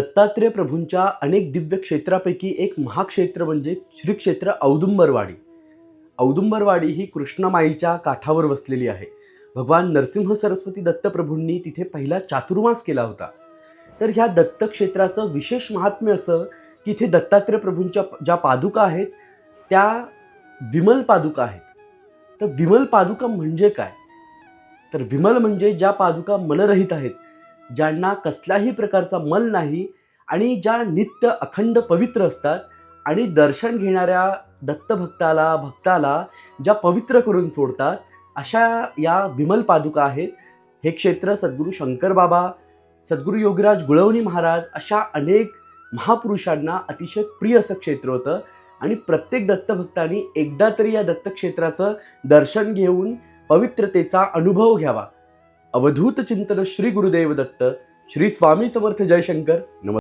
दत्तात्रेय प्रभूंच्या अनेक दिव्य क्षेत्रापैकी एक महाक्षेत्र म्हणजे श्रीक्षेत्र औदुंबरवाडी. औदुंबरवाडी ही कृष्णमाईच्या काठावर वसलेली आहे. भगवान नरसिंह सरस्वती दत्तप्रभूंनी तिथे पहिला चातुर्मास केला होता. तर ह्या दत्तक्षेत्राचं विशेष महात्म्य असं की इथे दत्तात्रेय प्रभूंच्या ज्या पादुका आहेत त्या विमल पादुका आहेत. तर विमल पादुका म्हणजे काय? तर विमल म्हणजे ज्या पादुका मलरहित आहेत ज्यांना कसल्याही प्रकारचा मल नाही आणि ज्या नित्य अखंड पवित्र असतात आणि दर्शन घेणाऱ्या दत्तभक्ताला भक्ताला ज्या पवित्र करून सोडतात अशा या विमल पादुका आहेत. हे क्षेत्र सद्गुरू शंकर बाबा सद्गुरू योगीराज गुळवणी महाराज अशा अनेक महापुरुषांना अतिशय प्रिय असं क्षेत्र होतं. आणि प्रत्येक दत्तभक्तांनी एकदा तरी या दत्तक्षेत्राचं दर्शन घेऊन पवित्रतेचा अनुभव घ्यावा. अवधूत चिंतन श्री गुरुदेव दत्त श्री स्वामी समर्थ जयशंकर नमस्कार.